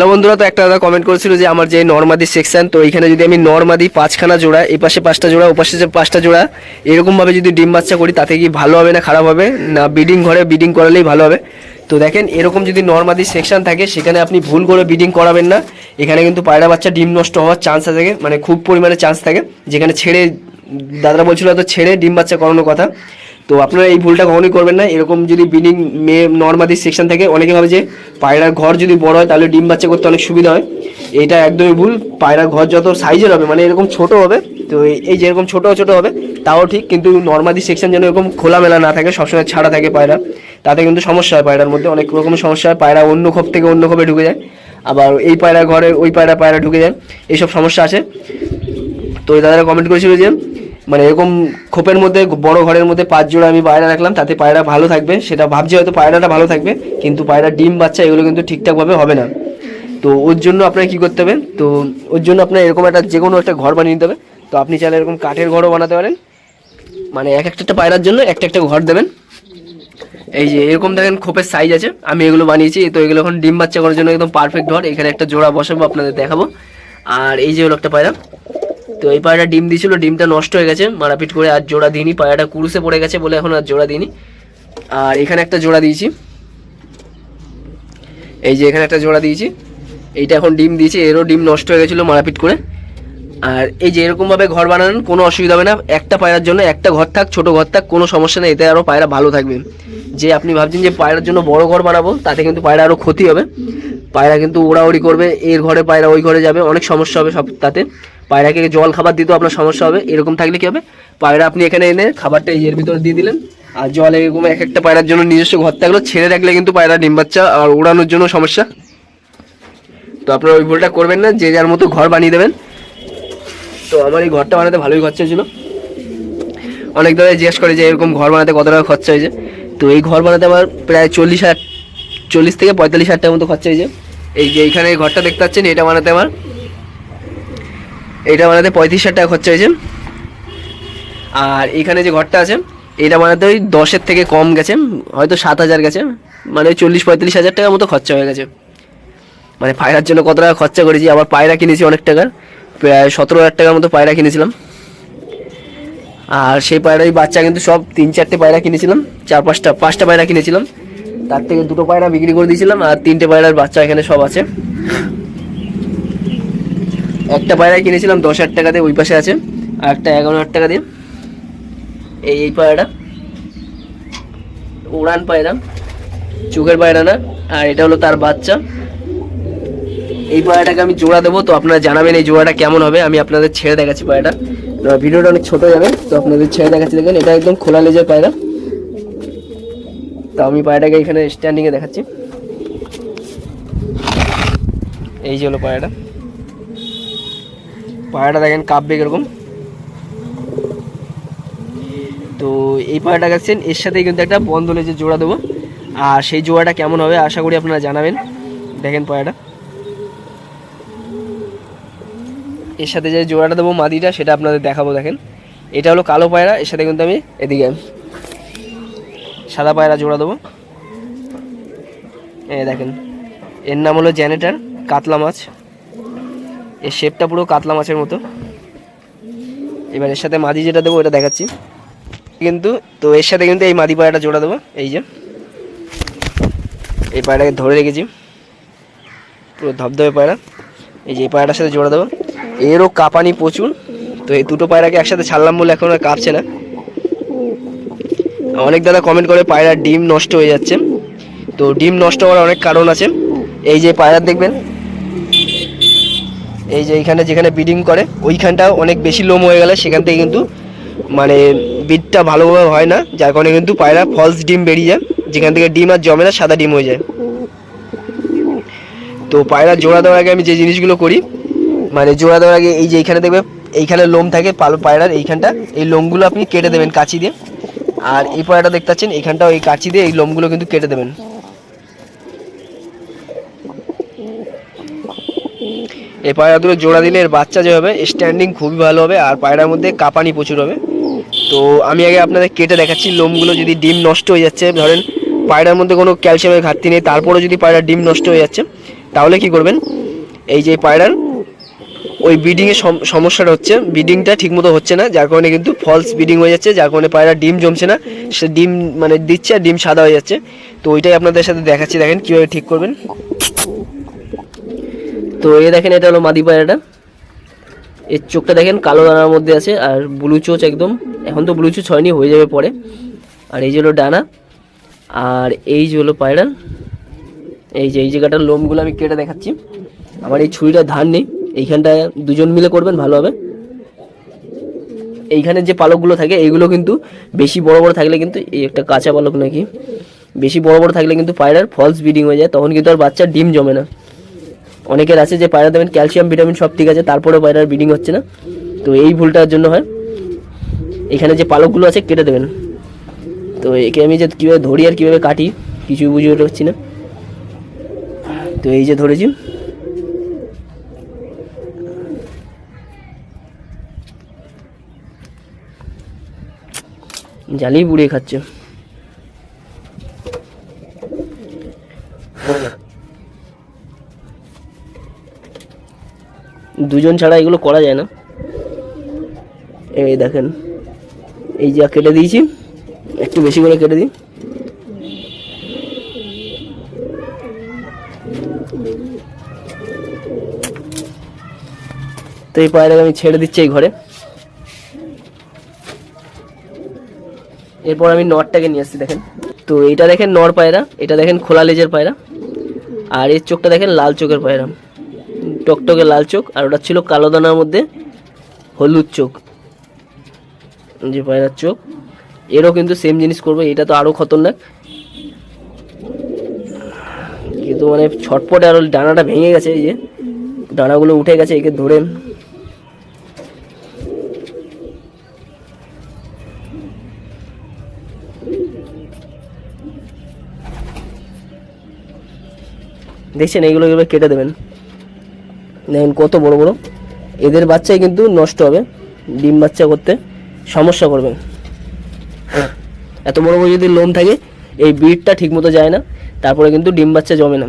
Hello বন্ধুরা, তো একটা দাদা কমেন্ট করেছিল যে আমার যে নর্মাদি সেকশন তো এখানে যদি আমি নর্মাদি পাঁচখানা জোড়া, এই পাশে পাঁচটা জোড়া, ও পাশে পাঁচটা জোড়া, এরকমভাবে যদি ডিম বাচ্চা করি, তাতে কি ভালো হবে না খারাপ হবে? না বিডিং ঘরে বিডিং করালেই ভালো হবে। তো দেখেন, এরকম যদি নর্মাদি সেকশন থাকে, সেখানে আপনি ভুল করে বিডিং করাবেন না। এখানে কিন্তু পায়রা বাচ্চা ডিম নষ্ট হওয়ার চান্স থাকে মানে খুব পরিমাণে চান্স থাকে। যেখানে ছেড়ে দাদারা বলছিল তো ছেড়ে ডিম বাচ্চা করানোর কথা। তো আপনারা এই ভুলটা কখনোই করবেন না। এরকম যদি বিডিং মেয়ে নর্মাদি সেকশন থাকে, অনেকে ভাবে যে পায়রার ঘর যদি বড় হয়, তাহলে ডিম বাচ্চা করতে অনেক সুবিধা হয়। এটা একদমই ভুল। পায়রার ঘর যত সাইজের হবে মানে এরকম ছোট হবে, তো এই- যেরকম ছোট ছোট হবে, তাও ঠিক, কিন্তু নর্মাদি সেকশন যেন এরকম খোলামেলা না থাকে, সবসময় ছাড়া থাকে পায়রা, তাতে কিন্তু সমস্যা হয় পায়রার মধ্যে। অনেক রকমের সমস্যা হয়, পায়রা অন্য খোপ থেকে অন্য খোপে ঢুকে যায়। আবার এই পায়রা ঘরে ওই পায়রা পায়রা ঢুকে যায়। এইসব সমস্যা আছে তো দাদারা কমেন্ট করেছিল যে মানে এরকম খোপের মধ্যে, বড় ঘরের মধ্যে পাঁচ জোড়া আমি পায়রা রাখলাম, তাতে পায়রা ভালো থাকবে। সেটা ভাবছি হয়তো পায়রাটা ভালো থাকবে, কিন্তু পায়রা ডিম, বাচ্চা এগুলো কিন্তু ঠিকঠাকভাবে হবে না। তো ওর জন্য আপনাকে কী করতে হবে? তো ওর জন্য আপনার এরকম একটা যে কোনো একটা ঘর বানিয়ে নিতে হবে। তো আপনি চাইলে এরকম কাঠের ঘরও বানাতে পারেন। মানে এক একটা একটা পায়রার জন্য একটা একটা ঘর দেবেন। এই যে এরকম দেখেন খোপের সাইজ আছে, আমি এগুলো বানিয়েছি, তো এগুলো এখন ডিম বাচ্চা করার জন্য একদম পারফেক্ট ঘর। এখানে একটা জোড়া বসাবো, আপনাদের দেখাবো। আর এই যে হলো একটা পায়রা। তো এই পায়রাটা ডিম দিয়েছিল, ডিমটা নষ্ট হয়ে গেছে, মারাপিট করে আর জোড়া দিইনি পায়রাটা কুরুসে পড়ে গেছে বলে এখন আর জোড়া দিইনি। আর এখানে একটা জোড়া দিয়েছি। এই যে এখানে একটা জোড়া দিয়েছি। এইটা এখন ডিম দিয়েছি, এরও ডিম নষ্ট হয়ে গেছিল মারাপিট করে। আর এই যে এরকমভাবে ঘর বানানোর কোনো অসুবিধা হবে না। একটা পায়রার জন্য একটা ঘর থাক, ছোট ঘর থাক, কোনো সমস্যা নেই, এতে আরও পায়রা ভালো থাকবে। যে আপনি ভাবছেন যে পায়রার জন্য বড় ঘর বানাবো, তাতে কিন্তু পায়রা আরও ক্ষতি হবে। পায়রা কিন্তু ওড়াউড়ি করবে, এর ঘরে পায়রা ওই ঘরে যাবে, অনেক সমস্যা হবে সব তাতে। পায়রাকে জল খাবার দিতেও আপনার সমস্যা হবে, এরকম থাকলে কি হবে? পায়রা আপনি এখানে এনে খাবারটা এই এর ভিতরে দিয়ে দিলেন, আর জল এরকম এক একটা পায়রার জন্য নিজস্ব ঘর থাকল, ছেড়ে রাখলে কিন্তু পায়রা ডিম বাচ্চা আর ওড়ানোর জন্য সমস্যা। তো আপনারা ওই ভুলটা করবেন না, যে যার মতো ঘর বানিয়ে দেবেন। তো আমার এই ঘরটা বানাতে ভালোই খরচা হয়েছিল। অনেক ধরে জিজ্ঞেস করে যে এরকম ঘর বানাতে কত টাকা খরচা হয়েছে। তো এই ঘর বানাতে আমার প্রায় চল্লিশ হাজার, চল্লিশ থেকে পঁয়তাল্লিশ হাজার টাকার মতো খরচা হয়েছে। এই যে এইখানে এই ঘরটা দেখতে পাচ্ছেন, এটা বানাতে আমার এটা বানাতে পঁয়ত্রিশ হাজার টাকা খরচা হয়েছে। আর এখানে যে ঘরটা আছে এটা বানাতে ওই দশের থেকে কম গেছে, হয়তো সাত হাজার গেছে মানে ওই চল্লিশ পঁয়ত্রিশ হাজার টাকার মতো খরচা হয়ে গেছে। মানে পায়রার জন্য কত টাকা খরচা করেছি, আবার পায়রা কিনেছি অনেক টাকার প্রায় সতেরো হাজার টাকার মতো পায়রা কিনেছিলাম। আর সেই পায়রাই বাচ্চা কিন্তু সব তিন চারটে পায়রা কিনেছিলাম, চার পাঁচটা পাঁচটা পায়রা কিনেছিলাম। তার থেকে দুটো পায়রা বিক্রি করে দিয়েছিলাম, আর তিনটে পায়রার বাচ্চা এখানে সব আছে। একটা পায়রা কিনেছিলাম, দশ হাজার টাকা দিয়ে ওই পাশে আছে, আর একটা এগারো হাজার টাকা দিয়ে। এই এই পায়রাটা। উড়ান পায়রা, চোখের পায়রা না, আর এটা হলো তার বাচ্চা। এই পায়রাটাকে আমি জোড়া দেবো, তো আপনারা জানাবেন এই জোড়াটা কেমন হবে, আমি আপনাদের ছেড়ে দেখাচ্ছি পায়রাটা। ভিডিওটা অনেক ছোটো যাবে, তো আপনাদের ছেড়ে দেখাচ্ছি, দেখেন, এটা একদম খোলা লেজের পায়রা। তো আমি পায়রাটাকে এখানে স্ট্যান্ডিংয়ে দেখাচ্ছি। এই যে হলো পায়রাটা। পায়রাটা দেখেন কাঁপবে এরকম। তো এই পায়রাটা গেছেন এর সাথে কিন্তু একটা বন্ধ লেজের জোড়া দেবো। আর সেই জোড়াটা কেমন হবে আশা করি আপনারা জানাবেন। দেখেন পায়রাটা এর সাথে যে জোড়াটা দেবো মাদিটা সেটা আপনাদের দেখাবো, দেখেন। এটা হলো কালো পায়রা, এর সাথে কিন্তু আমি এদিকে সাদা পায়রা জোড়া দেবো। এই দেখেন, এর নাম হলো জ্যানেটার, কাতলা মাছ। এর শেপটা পুরো কাতলা মাছের মতো। এবার এর সাথে মাদি যেটা দেবো, ওটা দেখাচ্ছি। কিন্তু, তো এর সাথে কিন্তু এই মাদি পায়রাটা জোড়া দেবো, এই যে। এই পায়রাটাকে ধরে রেখেছি। পুরো ধবধবে পায়রা এই যে এই পায়রাটার সাথে জোড়া দেবো। এরও কাঁপানি প্রচুর। তো এই দুটো পায়রাকে একসাথে ছাড়লাম বলে এখন আর কাঁপছে না। অনেক দাদা কমেন্ট করে পায়রার ডিম নষ্ট হয়ে যাচ্ছে। তো ডিম নষ্ট হওয়ার অনেক কারণ আছে। এই যে পায়রা দেখবেন এই যে এইখানে যেখানে ব্রিডিং করে ওইখানটা অনেক বেশি লোম হয়ে গেলে সেখান থেকে কিন্তু মানে বিটটা ভালোভাবে হয় না, যার কারণে কিন্তু পায়রা ফলস ডিম বেরিয়ে যায়, যেখান থেকে ডিম আর জমে না, সাদা ডিম হয়ে যায়। তো পায়রা জোড়া দেওয়ার আগে আমি যে জিনিসগুলো করি মানে জোড়া দেওয়ার আগে এই যে এইখানে দেখবে, এইখানে লোম থাকে পাল পায়রার, এইখানটা, এই লোমগুলো আপনি কেটে দেবেন কাঁচি দিয়ে। আর এই পায়রাটা দেখতে পাচ্ছেন, এইখানটাও এই কাঁচি দিয়ে এই লোমগুলো কিন্তু কেটে দেবেন। এই পায়রা দুটো জোড়া দিলে এর বাচ্চা যে হবে স্ট্যান্ডিং খুবই ভালো হবে আর পায়রার মধ্যে কাঁপানি প্রচুর হবে। তো আমি আগে আপনাদের কেটে দেখাচ্ছি, লোমগুলো যদি ডিম নষ্ট হয়ে যাচ্ছে, ধরেন পায়রার মধ্যে কোনো ক্যালসিয়ামের ঘাটতি নেই তারপরে যদি পায়রার ডিম নষ্ট হয়ে যাচ্ছে, তাহলে কি করবেন? এই যে পায়রার, ওই ব্রিডিংয়ের সমস্যাটা হচ্ছে ব্রিডিংটা ঠিকমতো হচ্ছে না, যার কারণে কিন্তু ফলস ব্রিডিং হয়ে যাচ্ছে, যার কারণে পায়রা ডিম জমছে না, সে ডিম মানে দিচ্ছে আর ডিম সাদা হয়ে যাচ্ছে। তো ওইটাই আপনাদের সাথে দেখাচ্ছি, দেখেন কীভাবে ঠিক করবেন। তো এ দেখেন, এটা হলো মাদি পায়রাটা। এর চোখটা দেখেন, কালো দানার মধ্যে আছে, আর ব্লু চোচ একদম। এখন তো ব্লু চোচ হয়নি হয়ে যাবে পরে। আর এই যে হলো ডানা, আর এই যে হলো পায়রা, এই যে, এই জায়গাটার লোমগুলো আমি কেটে দেখাচ্ছি। আমার এই ছুরিটা ধার নেই, এইখানটায় দুজন মিলে করবেন, ভালো হবে। এইখানে যে পালকগুলো থাকে, এইগুলো কিন্তু বেশি বড় বড় থাকলে কিন্তু, এই একটা কাঁচা পালক নাকি, বেশি বড় বড় থাকলে কিন্তু পায়রার ফলস ব্রিডিং হয়ে যায়, তখন কিন্তু আর বাচ্চার ডিম জমে না। অনেকের আছে যে পায়রা দেবেন, ক্যালসিয়াম, ভিটামিন সব ঠিক আছে, তারপরেও পায়রার ব্রিডিং হচ্ছে না। তো এই ভুলটার জন্য হয়। এখানে যে পালকগুলো আছে, কেটে দেবেন। তো একে আমি যে কীভাবে ধরি আর কীভাবে কাটি কিছুই বুঝে উঠতে পারছি না। তো এই যে ধরেছি। জালি বুড়িয়ে খাচ্ছে। দুজন ছাড়া এগুলো করা যায় না। এই দেখেন, এই যা কেটে দিয়েছি, একটু বেশি করে কেটে দিই। তো এই পায়রাকে আমি ছেড়ে দিচ্ছি এই ঘরে। এরপর আমি নরটাকে নিয়ে আসছি, দেখেন। তো এটা দেখেন নর পায়রা, এটা দেখেন খোলা লেজের পায়রা, আর এর চোখটা দেখেন লাল চোখের পায়রা। টকটকে লাল চোখ, আর ওটা ছিল কালো দানার মধ্যে হলুদ চোখ। যে পায়রার চোখ। এরও কিন্তু সেম জিনিস করবে, এটা তো আরও খতরনাক। কিন্তু মানে ছটপটে আরও ডানাটা ভেঙে গেছে, এই যে ডানাগুলো উঠে গেছে, একে ধরে। দেখছেন, এইগুলো এগুলো কেটে দেবেন। দেখেন কত বড় বড়। এদের বাচ্চাই কিন্তু নষ্ট হবে ডিম বাচ্চা করতে। সমস্যা করবে। এত বড় বড় যদি লোম থাকে, এই বিটটা ঠিক মতো যায় না, তারপরে কিন্তু ডিম বাচ্চা জমে না।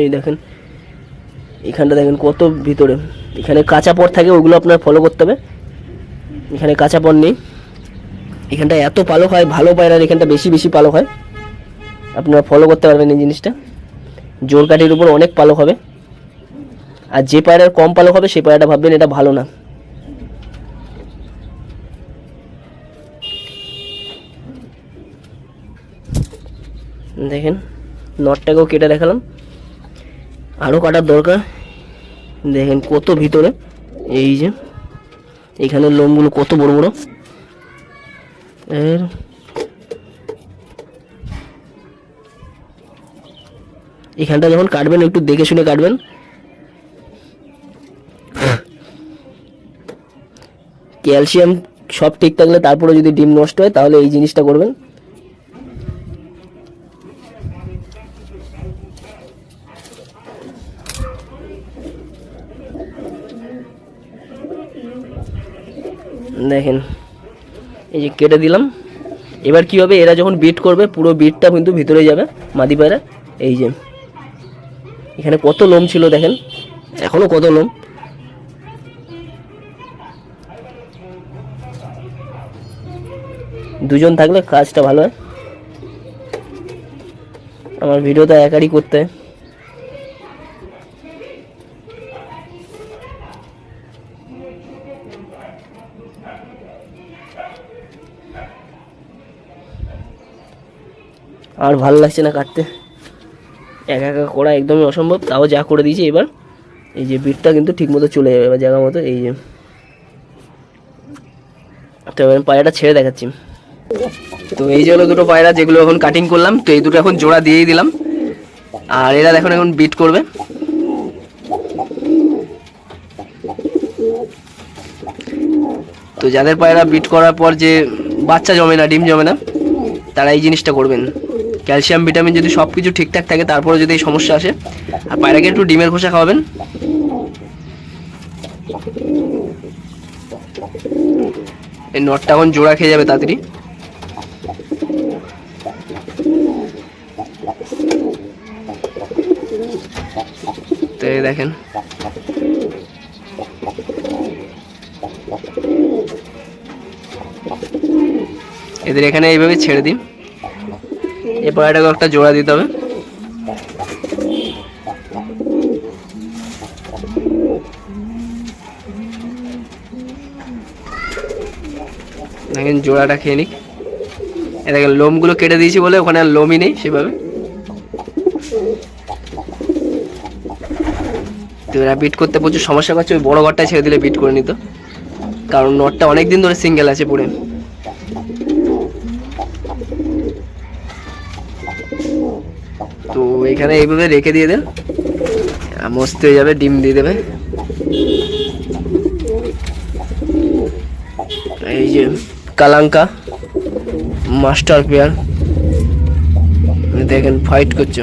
এই দেখেন, এখানটা দেখেন কত ভিতরে। এখানে কাঁচা পর থাকে, ওগুলো আপনার ফলো করতে হবে। এখানে কাঁচা পর নেই। এখানটা এত পালক হয়, ভালো পায় পায়রার এখানটা বেশি বেশি পালক হয়। আপনারা ফলো করতে পারবেন এই জিনিসটা। জোর কাঠির উপর অনেক পালক হবে। আর যে পায়রার কম পালক হবে, সেই পায়রাটা ভাববেন এটা ভালো না। দেখেন, নটটাকেও কেটে দেখালাম। আরও কাটার দরকার। দেখেন কত ভিতরে। এই যে এখানে লোমগুলো কত বড় বড়। এর এখানটা যখন কাটবেন, একটু দেখে শুনে কাটবেন। ক্যালসিয়াম সব ঠিক থাকলে তারপরে যদি ডিম নষ্ট হয়, তাহলে এই জিনিসটা করবেন। দেখেন, এই যে কেটে দিলাম। এবার কি হবে, এরা যখন বিট করবে, পুরো বিটটা কিন্তু ভিতরে যাবে, মাদি পায়রা। এই যে এখানে কত লোম ছিল দেখেন? এখনও কত লোম? দুজন থাকলে কাজটা ভালো হয়। আমার ভিডিওটা একারই করতে। আর ভালো লাগছে না কাটতে। একা একা করা একদমই অসম্ভব। তাও যা করে দিয়েছি এবার। এই যে বিটটা কিন্তু ঠিকমতো চলে যাবে এবার জায়গা মতো, এই যে। তো এবার পায়রাটা ছেড়ে দেখাচ্ছি। তো এই যে হলো দুটো পায়রা যেগুলো এখন কাটিং করলাম, তো এই দুটো এখন জোড়া দিয়েই দিলাম। আর এরা দেখুন এখন বিট করবে। তো যাদের পায়রা বিট করার পর যে বাচ্চা জমে না, ডিম জমে না, তারা এই জিনিসটা করবেন। ক্যালসিয়াম, ভিটামিন যদি সব কিছু ঠিকঠাক থাকে তারপরে যদি এই সমস্যা আসে, আর পায়রাকে একটু ডিমের খোসা খাওয়াবেন। এই নটটা এখন জোড়া খেয়ে যাবে তাড়াতাড়ি। তো দেখেন। এদের এখানে এইভাবে ছেড়ে দিন। এরপর এটাকে একটা জোড়া দিতে হবে। জোড়াটা খেয়ে নিক। দেখেন, লোমগুলো কেটে দিয়েছি বলে ওখানে আর লোমই নেই সেভাবে। তো এরা বিট করতে প্রচুর সমস্যা করছে, ওই বড় ঘরটায় ছেড়ে দিলে বিট করে নিত। কারণ নটটা অনেক দিন ধরে সিঙ্গেল আছে পড়ে তো এখানে এইভাবে রেখে দিয়ে দেন মস্ত হয়ে যাবে, ডিম দিয়ে দেবে। এই যে কালাঙ্কা, মাস্টার পেয়ার। দেখেন ফাইট করছে।